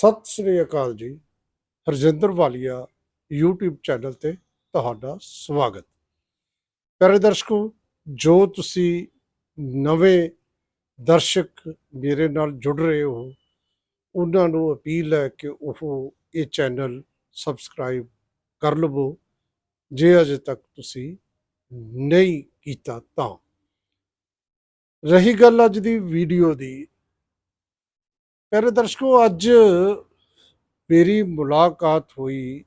ਸਤਿ ਸ੍ਰੀ ਅਕਾਲ ਜੀ। ਹਰਜਿੰਦਰ ਵਾਲੀਆ YouTube channel ਤੇ ਤੁਹਾਡਾ ਸਵਾਗਤ। ਪਿਆਰੇ ਦਰਸ਼ਕੋ, ਜੋ ਤੁਸੀਂ ਨਵੇਂ ਦਰਸ਼ਕ ਮੇਰੇ ਨਾਲ ਜੁੜ ਰਹੇ ਹੋ, ਉਹਨਾਂ ਨੂੰ ਅਪੀਲ ਹੈ ਕਿ ਉਹ ਇਹ ਚੈਨਲ ਸਬਸਕ੍ਰਾਈਬ ਕਰ ਲਵੋ। ਜੇ ਅਜੇ ਤੱਕ ਤੁਸੀਂ ਨਹੀਂ ਕੀਤਾ ਤਾਂ। ਰਹੀ ਗੱਲ ਅੱਜ ਦੀ ਵੀਡੀਓ ਦੀ ਪਿਆਰੇ ਦਰਸ਼ਕੋ, ਅੱਜ ਮੇਰੀ ਮੁਲਾਕਾਤ ਹੋਈ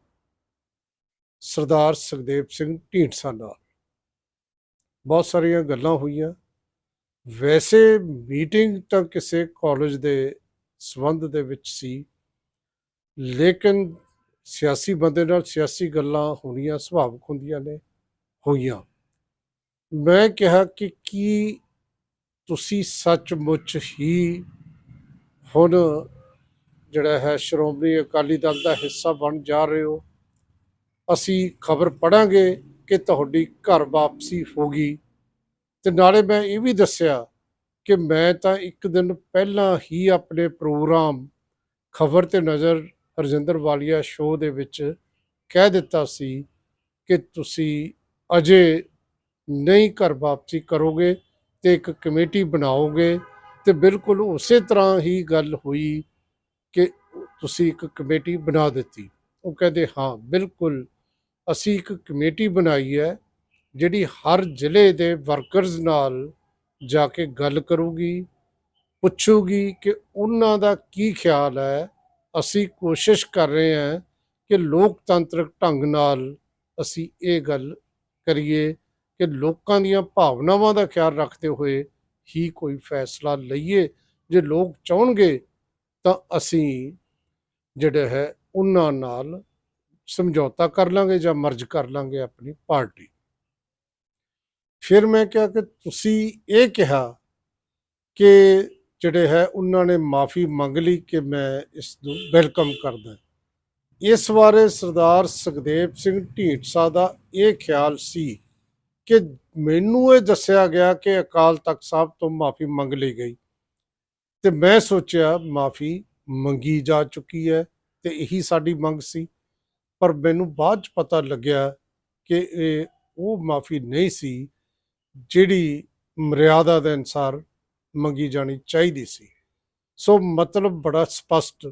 ਸਰਦਾਰ ਸੁਖਦੇਵ ਸਿੰਘ ਢੀਂਡਸਾ ਨਾਲ। ਬਹੁਤ ਸਾਰੀਆਂ ਗੱਲਾਂ ਹੋਈਆਂ। ਵੈਸੇ ਮੀਟਿੰਗ ਤਾਂ ਕਿਸੇ ਕਾਲਜ ਦੇ ਸਬੰਧ ਦੇ ਵਿੱਚ ਸੀ, ਲੇਕਿਨ ਸਿਆਸੀ ਬੰਦੇ ਨਾਲ ਸਿਆਸੀ ਗੱਲਾਂ ਹੋਣੀਆਂ ਸੁਭਾਵਿਕ ਹੁੰਦੀਆਂ ਨੇ, ਹੋਈਆਂ। ਮੈਂ ਕਿਹਾ ਕਿ ਕੀ ਤੁਸੀਂ ਸੱਚਮੁੱਚ ਹੀ ਹੁਣ ਜਿਹੜਾ ਹੈ ਸ਼੍ਰੋਮਣੀ ਅਕਾਲੀ ਦਲ ਦਾ ਹਿੱਸਾ ਬਣ ਜਾ ਰਹੇ ਹੋ। ਅਸੀਂ ਖਬਰ ਪੜਾਂਗੇ ਕਿ ਤੁਹਾਡੀ ਘਰ ਵਾਪਸੀ ਹੋ ਗਈ। ਤੇ ਨਾਲੇ ਮੈਂ ਇਹ ਵੀ ਦੱਸਿਆ ਕਿ ਮੈਂ ਤਾਂ ਇੱਕ ਦਿਨ ਪਹਿਲਾਂ ਹੀ ਆਪਣੇ ਪ੍ਰੋਗਰਾਮ ਖਬਰ ਤੇ ਨਜ਼ਰ ਹਰਜਿੰਦਰ ਵਾਲੀਆ ਸ਼ੋਅ ਦੇ ਵਿੱਚ ਕਹਿ ਦਿੱਤਾ ਸੀ ਕਿ ਤੁਸੀਂ ਅਜੇ ਨਹੀਂ ਘਰ ਵਾਪਸੀ ਕਰੋਗੇ ਤੇ ਇੱਕ ਕਮੇਟੀ ਬਣਾਓਗੇ ਤੇ ਬਿਲਕੁਲ ਉਸੇ ਤਰ੍ਹਾਂ ਹੀ ਗੱਲ ਹੋਈ ਕਿ ਤੁਸੀਂ ਇੱਕ ਕਮੇਟੀ ਬਣਾ ਦਿੱਤੀ। ਉਹ ਕਹਿੰਦੇ, ਹਾਂ, ਬਿਲਕੁਲ, ਅਸੀਂ ਇੱਕ ਕਮੇਟੀ ਬਣਾਈ ਹੈ, ਜਿਹੜੀ ਹਰ ਜ਼ਿਲ੍ਹੇ ਦੇ ਵਰਕਰਜ਼ ਨਾਲ ਜਾ ਕੇ ਗੱਲ ਕਰੂਗੀ, ਪੁੱਛੂਗੀ ਕਿ ਉਹਨਾਂ ਦਾ ਕੀ ਖਿਆਲ ਹੈ। ਅਸੀਂ ਕੋਸ਼ਿਸ਼ ਕਰ ਰਹੇ ਹਾਂ ਕਿ ਲੋਕਤੰਤਰਕ ਢੰਗ ਨਾਲ ਅਸੀਂ ਇਹ ਗੱਲ ਕਰੀਏ ਕਿ ਲੋਕਾਂ ਦੀਆਂ ਭਾਵਨਾਵਾਂ ਦਾ ਖਿਆਲ ਰੱਖਦੇ ਹੋਏ ਹੀ ਕੋਈ ਫੈਸਲਾ ਲਈਏ। ਜੇ ਲੋਕ ਚਾਹਣਗੇ ਤਾਂ ਅਸੀਂ ਜਿਹੜਾ ਹੈ ਉਹਨਾਂ ਨਾਲ ਸਮਝੌਤਾ ਕਰ ਲਾਂਗੇ ਜਾਂ ਮਰਜ ਕਰ ਲਾਂਗੇ ਆਪਣੀ ਪਾਰਟੀ। ਫਿਰ ਮੈਂ ਕਿਹਾ ਕਿ ਤੁਸੀਂ ਇਹ ਕਿਹਾ ਕਿ ਜਿਹੜੇ ਹੈ ਉਹਨਾਂ ਨੇ ਮਾਫੀ ਮੰਗ ਲਈ ਕਿ ਮੈਂ ਇਸ ਨੂੰ ਵੈਲਕਮ ਕਰਦਾ ਇਸ ਬਾਰੇ ਸਰਦਾਰ ਸੁਖਦੇਵ ਸਿੰਘ ਢੀਂਡਸਾ ਦਾ ਇਹ ਖਿਆਲ ਸੀ ਕਿ ਮੈਨੂੰ ਇਹ ਦੱਸਿਆ ਗਿਆ ਕਿ ਅਕਾਲ ਤਖਤ ਸਾਹਿਬ ਤੋਂ ਮਾਫੀ ਮੰਗ ਲਈ ਗਈ। ਤੇ ਮੈਂ ਸੋਚਿਆ, ਮਾਫੀ ਮੰਗੀ ਜਾ ਚੁੱਕੀ ਹੈ ਤੇ ਇਹੀ ਸਾਡੀ ਮੰਗ ਸੀ। ਪਰ ਮੈਨੂੰ ਬਾਅਦ ਚ ਪਤਾ ਲੱਗਿਆ ਕਿ ਇਹ ਉਹ ਮਾਫੀ ਨਹੀਂ ਸੀ ਜਿਹੜੀ ਮਰਿਆਦਾ ਦੇ ਅਨਸਾਰ ਮੰਗੀ ਜਾਣੀ ਚਾਹੀਦੀ ਸੀ। ਸੋ ਮਤਲਬ ਬੜਾ ਸਪਸ਼ਟ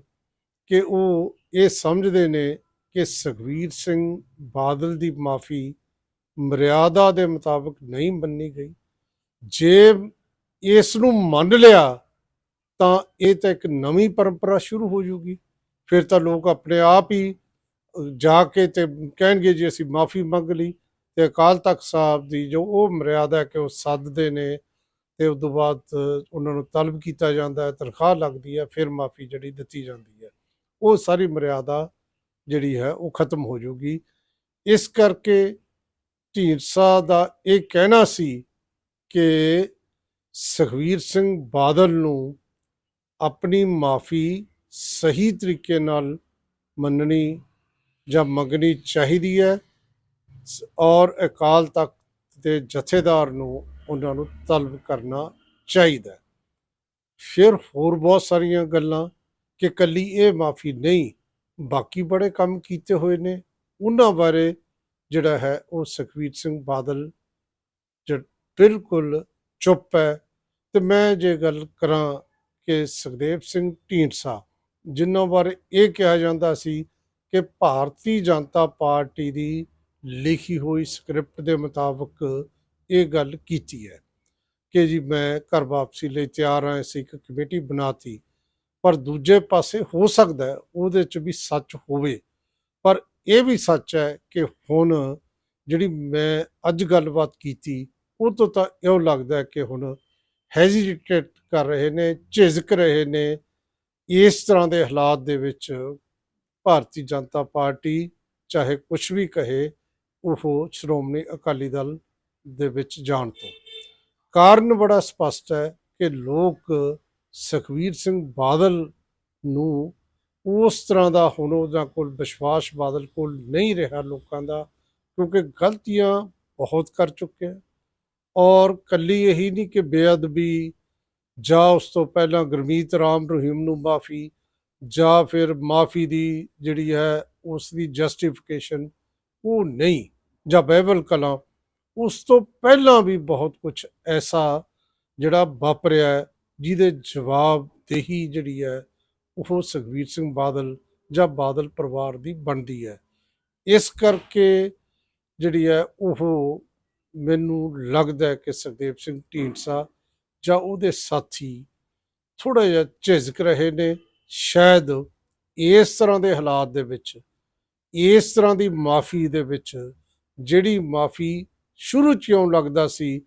ਕਿ ਉਹ ਇਹ ਸਮਝਦੇ ਨੇ ਕਿ ਸੁਖਵੀਰ ਸਿੰਘ ਬਾਦਲ ਦੀ ਮਾਫੀ ਮਰਿਆਦਾ ਦੇ ਮੁਤਾਬਕ ਨਹੀਂ ਮੰਨੀ ਗਈ। ਜੇ ਇਸ ਨੂੰ ਮੰਨ ਲਿਆ, ਤਾਂ ਇਹ ਤਾਂ ਇੱਕ ਨਵੀਂ ਪਰੰਪਰਾ ਸ਼ੁਰੂ ਹੋ ਜੂਗੀ। ਫਿਰ ਤਾਂ ਲੋਕ ਆਪਣੇ ਆਪ ਹੀ ਜਾ ਕੇ ਤੇ ਕਹਿਣਗੇ ਜੀ ਅਸੀਂ ਮਾਫੀ ਮੰਗ ਲਈ ਤੇ ਅਕਾਲ ਤਖਤ ਸਾਹਿਬ ਦੀ ਜੋ ਉਹ ਮਰਿਆਦਾ ਕਿ ਉਹ ਸੱਦਦੇ ਨੇ ਤੇ ਉਸ ਤੋਂ ਬਾਅਦ ਉਹਨਾਂ ਨੂੰ ਤਲਬ ਕੀਤਾ ਜਾਂਦਾ ਹੈ, ਤਨਖਾਹ ਲੱਗਦੀ ਹੈ, ਫਿਰ ਮਾਫੀ ਜਿਹੜੀ ਦਿੱਤੀ ਜਾਂਦੀ ਹੈ। ਉਹ ਸਾਰੀ ਮਰਿਆਦਾ ਜਿਹੜੀ ਹੈ ਉਹ ਖਤਮ ਹੋ ਜੂਗੀ। ਇਸ ਕਰਕੇ ਢੀਂਡਸਾ ਦਾ ਇਹ ਕਹਿਣਾ ਸੀ ਕਿ ਸੁਖਵੀਰ ਸਿੰਘ ਬਾਦਲ ਨੂੰ ਆਪਣੀ ਮਾਫੀ ਸਹੀ ਤਰੀਕੇ ਨਾਲ ਮੰਨਣੀ ਜਾਂ ਮੰਗਣੀ ਚਾਹੀਦੀ ਹੈ ਔਰ ਅਕਾਲ ਤਖਤ ਦੇ ਜਥੇਦਾਰ ਨੂੰ ਉਹਨਾਂ ਨੂੰ ਤਲਬ ਕਰਨਾ ਚਾਹੀਦਾ ਫਿਰ ਹੋਰ ਬਹੁਤ ਸਾਰੀਆਂ ਗੱਲਾਂ ਕਿ ਕੱਲੀ ਇਹ ਮਾਫੀ ਨਹੀਂ, ਬਾਕੀ ਬੜੇ ਕੰਮ ਕੀਤੇ ਹੋਏ ਨੇ। ਉਹਨਾਂ ਬਾਰੇ ਜਿਹੜਾ ਹੈ ਉਹ ਸੁਖਵੀਰ ਸਿੰਘ ਬਾਦਲ ਜਿਹੜਾ ਬਿਲਕੁਲ ਚੁੱਪ ਹੈ। ਤੇ ਮੈਂ ਜੇ ਗੱਲ ਕਰਾਂ ਕਿ ਸੁਖਦੇਵ ਸਿੰਘ ਢੀਂਡਸਾ, ਜਿਨ੍ਹਾਂ ਬਾਰੇ ਇਹ ਕਿਹਾ ਜਾਂਦਾ ਸੀ ਕਿ ਭਾਰਤੀ ਜਨਤਾ ਪਾਰਟੀ ਦੀ ਲਿਖੀ ਹੋਈ ਸਕ੍ਰਿਪਟ ਦੇ ਮੁਤਾਬਕ ਇਹ ਗੱਲ ਕੀਤੀ ਹੈ ਕਿ ਜੀ ਮੈਂ ਘਰ ਵਾਪਸੀ ਲਈ ਤਿਆਰ ਹਾਂ, ਅਸੀਂ ਇੱਕ ਕਮੇਟੀ ਬਣਾਤੀ, ਪਰ ਦੂਜੇ ਪਾਸੇ ਹੋ ਸਕਦਾ ਉਹਦੇ ਚ ਵੀ ਸੱਚ ਹੋਵੇ। ਇਹ ਵੀ ਸੱਚ ਹੈ ਕਿ ਹੁਣ ਜਿਹੜੀ ਮੈਂ ਅੱਜ ਗੱਲਬਾਤ ਕੀਤੀ, ਉਹ ਤੋਂ ਤਾਂ ਇਉਂ ਲੱਗਦਾ ਕਿ ਹੁਣ ਹੈਜ਼ਿਟੇਟ ਕਰ ਰਹੇ ਨੇ, ਝਿਜਕ ਰਹੇ ਨੇ। ਇਸ ਤਰ੍ਹਾਂ ਦੇ ਹਾਲਾਤ ਦੇ ਵਿੱਚ ਭਾਰਤੀ ਜਨਤਾ ਪਾਰਟੀ ਚਾਹੇ ਕੁਝ ਵੀ ਕਹੇ, ਉਹ ਸ਼੍ਰੋਮਣੀ ਅਕਾਲੀ ਦਲ ਦੇ ਵਿੱਚ ਜਾਣ ਤੋਂ। ਕਾਰਨ ਬੜਾ ਸਪਸ਼ਟ ਹੈ ਕਿ ਲੋਕ ਸੁਖਵੀਰ ਸਿੰਘ ਬਾਦਲ ਨੂੰ ਉਸ ਤਰ੍ਹਾਂ ਦਾ ਹੁਣ ਉਹਨਾਂ ਕੋਲ ਵਿਸ਼ਵਾਸ ਬਾਦਲ ਕੋਲ ਨਹੀਂ ਰਿਹਾ ਲੋਕਾਂ ਦਾ, ਕਿਉਂਕਿ ਗਲਤੀਆਂ ਬਹੁਤ ਕਰ ਚੁੱਕੇ ਹੈ ਔਰ ਕੱਲੀ ਇਹੀ ਨਹੀਂ ਕਿ ਬੇਅਦਬੀ ਜਾਂ ਉਸ ਤੋਂ ਪਹਿਲਾਂ ਗੁਰਮੀਤ ਰਾਮ ਰਹੀਮ ਨੂੰ ਮਾਫੀ ਜਾਂ ਫਿਰ ਮਾਫੀ ਦੀ ਜਿਹੜੀ ਹੈ ਉਸ ਦੀ ਜਸਟੀਫਿਕੇਸ਼ਨ ਉਹ ਨਹੀਂ ਜਾਂ ਬਾਈਬਲ ਕਲਾਂ, ਉਸ ਤੋਂ ਪਹਿਲਾਂ ਵੀ ਬਹੁਤ ਕੁਝ ਐਸਾ ਜਿਹੜਾ ਵਾਪਰਿਆ ਜਿਹਦੇ ਜਵਾਬ ਦੇਹੀ ਜਿਹੜੀ ਹੈ ਉਹ ਸੁਖਬੀਰ ਸਿੰਘ ਬਾਦਲ ਜਾਂ ਬਾਦਲ ਪਰਿਵਾਰ ਦੀ ਬਣਦੀ ਹੈ। ਇਸ ਕਰਕੇ ਜਿਹੜੀ ਹੈ ਉਹ ਮੈਨੂੰ ਲੱਗਦਾ ਕਿ ਸੁਖਦੇਵ ਸਿੰਘ ਢੀਂਡਸਾ ਜਾਂ ਉਹਦੇ ਸਾਥੀ ਥੋੜਾ ਜਿਹਾ ਝਿਜਕ ਰਹੇ ਨੇ। ਸ਼ਾਇਦ ਇਸ ਤਰ੍ਹਾਂ ਦੇ ਹਾਲਾਤ ਦੇ ਵਿੱਚ, ਇਸ ਤਰ੍ਹਾਂ ਦੀ ਮਾਫੀ ਦੇ ਵਿੱਚ ਜਿਹੜੀ ਮਾਫੀ ਸ਼ੁਰੂ ਚ ਇਉਂ ਲੱਗਦਾ ਸੀ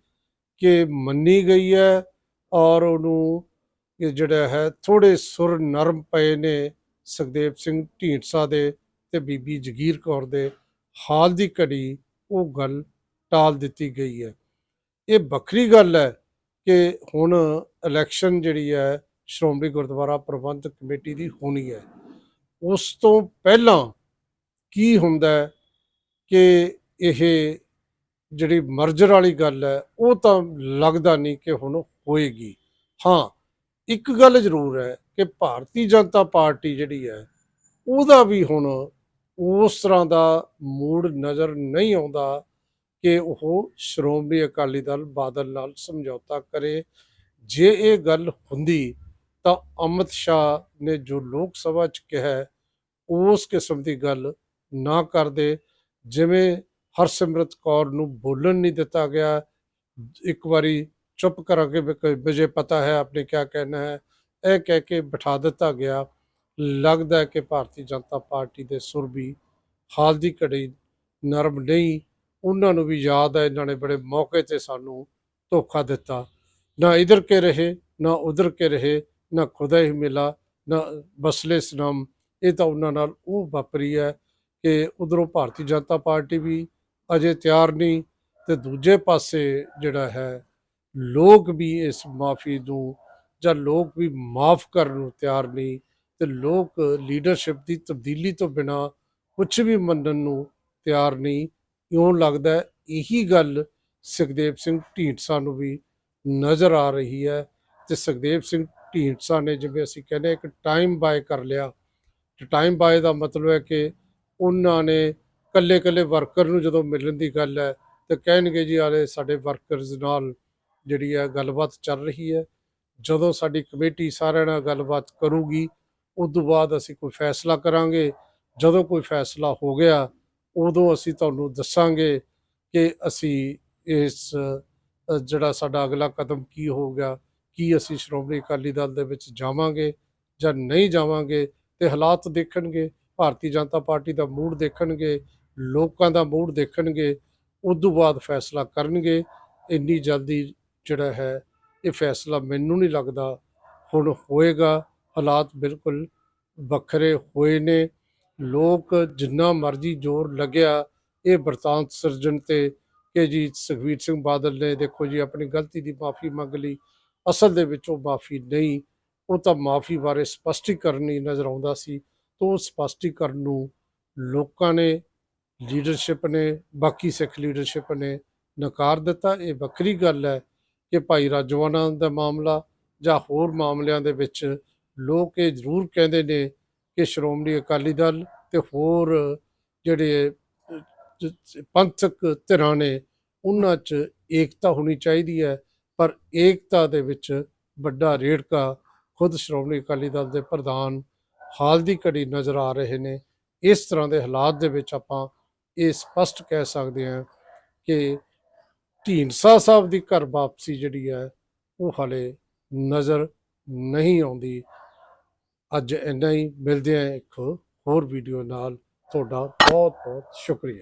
ਕਿ ਮੰਨੀ ਗਈ ਹੈ ਔਰ ਉਹਨੂੰ ਕਿ ਜਿਹੜਾ ਹੈ ਥੋੜੇ ਸੁਰ ਨਰਮ ਪਏ ਨੇ ਸੁਖਦੇਵ ਸਿੰਘ ਢੀਂਡਸਾ ਦੇ ਤੇ ਬੀਬੀ ਜਗੀਰ ਕੌਰ ਦੇ। ਹਾਲ ਦੀ ਘੜੀ ਉਹ ਗੱਲ ਟਾਲ ਦਿੱਤੀ ਗਈ ਹੈ। ਇਹ ਵੱਖਰੀ ਗੱਲ ਹੈ ਕਿ ਹੁਣ ਇਲੈਕਸ਼ਨ ਜਿਹੜੀ ਹੈ, ਸ਼੍ਰੋਮਣੀ ਗੁਰਦੁਆਰਾ ਪ੍ਰਬੰਧਕ ਕਮੇਟੀ ਦੀ ਹੋਣੀ ਹੈ। ਉਸ ਤੋਂ ਪਹਿਲਾਂ ਕੀ ਹੁੰਦਾ ਕਿ ਇਹ ਜਿਹੜੀ ਮਰਜਰ ਵਾਲੀ ਗੱਲ ਹੈ, ਉਹ ਤਾਂ ਲੱਗਦਾ ਨਹੀਂ ਕਿ ਹੁਣ ਹੋਏਗੀ। ਹਾਂ ਇੱਕ ਗੱਲ ਜ਼ਰੂਰ ਹੈ ਕਿ ਭਾਰਤੀ ਜਨਤਾ ਪਾਰਟੀ ਜਿਹੜੀ ਹੈ, ਉਹਦਾ ਵੀ ਹੁਣ ਉਸ ਤਰ੍ਹਾਂ ਦਾ ਮੂਡ ਨਜ਼ਰ ਨਹੀਂ ਆਉਂਦਾ ਕਿ ਉਹ ਸ਼੍ਰੋਮਣੀ ਅਕਾਲੀ ਦਲ ਬਾਦਲ ਨਾਲ ਸਮਝੌਤਾ ਕਰੇ। ਜੇ ਇਹ ਗੱਲ ਹੁੰਦੀ ਤਾਂ ਅਮਿਤ ਸ਼ਾਹ ਨੇ ਜੋ ਲੋਕ ਸਭਾ ਚ ਕਿਹਾ, ਉਸ ਕਿਸਮ ਦੀ ਗੱਲ ਨਾ ਕਰਦੇ। ਜਿਵੇਂ ਹਰਸਿਮਰਤ ਕੌਰ ਨੂੰ ਬੋਲਣ ਨਹੀਂ ਦਿੱਤਾ ਗਿਆ, ਇੱਕ ਵਾਰੀ ਚੁੱਪ ਕਰਾਂਗੇ ਮੁਝੇ ਪਤਾ ਹੈ ਆਪਨੇ ਕੀ ਕਹਿਣਾ ਹੈ, ਇਹ ਕਹਿ ਕੇ ਬਿਠਾ ਦਿੱਤਾ ਗਿਆ। ਲੱਗਦਾ ਹੈ ਕਿ ਭਾਰਤੀ ਜਨਤਾ ਪਾਰਟੀ ਦੇ ਸੁਰ ਵੀ ਹਾਲ ਦੀ ਘੜੀ ਨਰਮ ਨਹੀਂ, ਉਹਨਾਂ ਨੂੰ ਵੀ ਯਾਦ ਹੈ, ਇਹਨਾਂ ਨੇ ਬੜੇ ਮੌਕੇ ਤੇ ਸਾਨੂੰ ਧੋਖਾ ਦਿੱਤਾ। ਨਾ ਇਧਰ ਕੇ ਰਹੇ, ਨਾ ਉਧਰ ਕੇ ਰਹੇ, ਨਾ ਖੁਦਾ ਹੀ ਮਿਲਾ, ਨਾ ਬਸਲੇ ਸਨਮ। ਇਹ ਤਾਂ ਉਹਨਾਂ ਨਾਲ ਉਹ ਵਾਪਰੀ ਹੈ ਕਿ ਉਧਰੋਂ ਭਾਰਤੀ ਜਨਤਾ ਪਾਰਟੀ ਵੀ ਅਜੇ ਤਿਆਰ ਨਹੀਂ ਤੇ ਦੂਜੇ ਪਾਸੇ ਜਿਹੜਾ ਹੈ ਲੋਕ ਵੀ ਇਸ ਮਾਫੀ ਨੂੰ ਜਾਂ ਲੋਕ ਵੀ ਮਾਫ ਕਰਨ ਨੂੰ ਤਿਆਰ ਨਹੀਂ ਤੇ ਲੋਕ ਲੀਡਰਸ਼ਿਪ ਦੀ ਤਬਦੀਲੀ ਤੋਂ ਬਿਨਾ ਕੁਝ ਵੀ ਮੰਨਣ ਨੂੰ ਤਿਆਰ ਨਹੀਂ, ਇਉਂ ਲੱਗਦਾ ਇਹੀ ਗੱਲ ਸੁਖਦੇਵ ਸਿੰਘ ਢੀਂਡਸਾ ਨੂੰ ਵੀ ਨਜ਼ਰ ਆ ਰਹੀ ਹੈ ਤੇ ਸੁਖਦੇਵ ਸਿੰਘ ਢੀਂਡਸਾ ਨੇ ਜਿਵੇਂ ਅਸੀਂ ਕਹਿੰਦੇ ਇੱਕ ਟਾਈਮ ਬਾਏ ਕਰ ਲਿਆ। ਤੇ ਟਾਈਮ ਬਾਏ ਦਾ ਮਤਲਬ ਹੈ ਕਿ ਉਹਨਾਂ ਨੇ ਕੱਲੇ ਕੱਲੇ ਵਰਕਰ ਨੂੰ ਜਦੋਂ ਮਿਲਣ ਦੀ ਗੱਲ ਹੈ ਤੇ ਕਹਿਣਗੇ ਜੀ ਆਲੇ ਸਾਡੇ ਵਰਕਰਸ ਨਾਲ ਜਿਹੜੀ ਹੈ ਗੱਲਬਾਤ ਚੱਲ ਰਹੀ ਹੈ, ਜਦੋਂ ਸਾਡੀ ਕਮੇਟੀ ਸਾਰਿਆਂ ਨਾਲ ਗੱਲਬਾਤ ਕਰੂਗੀ, ਉਸ ਤੋਂ ਬਾਅਦ ਅਸੀਂ ਕੋਈ ਫੈਸਲਾ ਕਰਾਂਗੇ। ਜਦੋਂ ਕੋਈ ਫੈਸਲਾ ਹੋ ਗਿਆ, ਉਦੋਂ ਅਸੀਂ ਤੁਹਾਨੂੰ ਦੱਸਾਂਗੇ ਕਿ ਅਸੀਂ ਇਸ ਜਿਹੜਾ ਸਾਡਾ ਅਗਲਾ ਕਦਮ ਕੀ ਹੋਊਗਾ ਕੀ ਅਸੀਂ ਸ਼੍ਰੋਮਣੀ ਅਕਾਲੀ ਦਲ ਦੇ ਵਿੱਚ ਜਾਵਾਂਗੇ ਜਾਂ ਨਹੀਂ ਜਾਵਾਂਗੇ ਤੇ ਹਾਲਾਤ ਦੇਖਣਗੇ। ਭਾਰਤੀ ਜਨਤਾ ਪਾਰਟੀ ਦਾ ਮੂਡ ਦੇਖਣਗੇ, ਲੋਕਾਂ ਦਾ ਮੂਡ ਦੇਖਣਗੇ, ਉਸ ਤੋਂ ਬਾਅਦ ਫੈਸਲਾ ਕਰਨਗੇ। ਇੰਨੀ ਜਲਦੀ ਜਿਹੜਾ ਹੈ, ਇਹ ਫੈਸਲਾ ਮੈਨੂੰ ਨਹੀਂ ਲੱਗਦਾ। ਹੁਣ ਹੋਏਗਾ, ਹਾਲਾਤ ਬਿਲਕੁਲ ਵੱਖਰੇ ਹੋਏ ਨੇ। ਲੋਕ ਜਿੰਨਾ ਮਰਜ਼ੀ ਜ਼ੋਰ ਲੱਗਿਆ, ਇਹ ਬਰਤਾਂਤ ਸਿਰਜਣ ਤੇ ਕਿ ਜੀ ਸੁਖਬੀਰ ਸਿੰਘ ਬਾਦਲ ਨੇ ਦੇਖੋ ਜੀ ਆਪਣੀ ਗਲਤੀ ਦੀ ਮਾਫੀ ਮੰਗ ਲਈ, ਅਸਲ ਦੇ ਵਿੱਚ ਉਹ ਮਾਫੀ ਨਹੀਂ। ਉਹ ਤਾਂ ਮਾਫੀ ਬਾਰੇ ਸਪਸ਼ਟੀਕਰਨ ਹੀ ਨਜ਼ਰ ਆਉਂਦਾ ਸੀ। ਤੋਂ ਉਹ ਸਪਸ਼ਟੀਕਰਨ ਨੂੰ ਲੋਕਾਂ ਨੇ, ਲੀਡਰਸ਼ਿਪ ਨੇ, ਬਾਕੀ ਸਿੱਖ ਲੀਡਰਸ਼ਿਪ ਨੇ ਨਕਾਰ ਦਿੱਤਾ। ਇਹ ਵੱਖਰੀ ਗੱਲ ਹੈ ਕਿ ਭਾਈ ਰਾਜਵਾਨਾ ਦਾ ਮਾਮਲਾ ਜਾਂ ਹੋਰ ਮਾਮਲਿਆਂ ਦੇ ਵਿੱਚ ਲੋਕ ਇਹ ਜ਼ਰੂਰ ਕਹਿੰਦੇ ਨੇ ਕਿ ਸ਼੍ਰੋਮਣੀ ਅਕਾਲੀ ਦਲ ਤੇ ਹੋਰ ਜਿਹੜੇ ਪੰਥਕ ਧਿਰਾਂ ਨੇ, ਉਹਨਾਂ 'ਚ ਏਕਤਾ ਹੋਣੀ ਚਾਹੀਦੀ ਹੈ। ਪਰ ਏਕਤਾ ਦੇ ਵਿੱਚ ਵੱਡਾ ਰੇੜਕਾ ਖੁਦ ਸ਼੍ਰੋਮਣੀ ਅਕਾਲੀ ਦਲ ਦੇ ਪ੍ਰਧਾਨ ਹਾਲ ਦੀ ਘੜੀ ਨਜ਼ਰ ਆ ਰਹੇ ਨੇ। ਇਸ ਤਰ੍ਹਾਂ ਦੇ ਹਾਲਾਤ ਦੇ ਵਿੱਚ ਆਪਾਂ ਇਹ ਸਪਸ਼ਟ ਕਹਿ ਸਕਦੇ ਹਾਂ ਕਿ ਢੀਂਡਸਾ ਸਾਹਿਬ ਦੀ ਘਰ ਵਾਪਸੀ ਜਿਹੜੀ ਹੈ, ਉਹ ਹਾਲੇ ਨਜ਼ਰ ਨਹੀਂ ਆਉਂਦੀ। ਅੱਜ ਇੰਨਾ ਹੀ, ਮਿਲਦੇ ਆ ਇੱਕ ਹੋਰ ਵੀਡੀਓ ਨਾਲ। ਤੁਹਾਡਾ ਬਹੁਤ ਬਹੁਤ ਸ਼ੁਕਰੀਆ।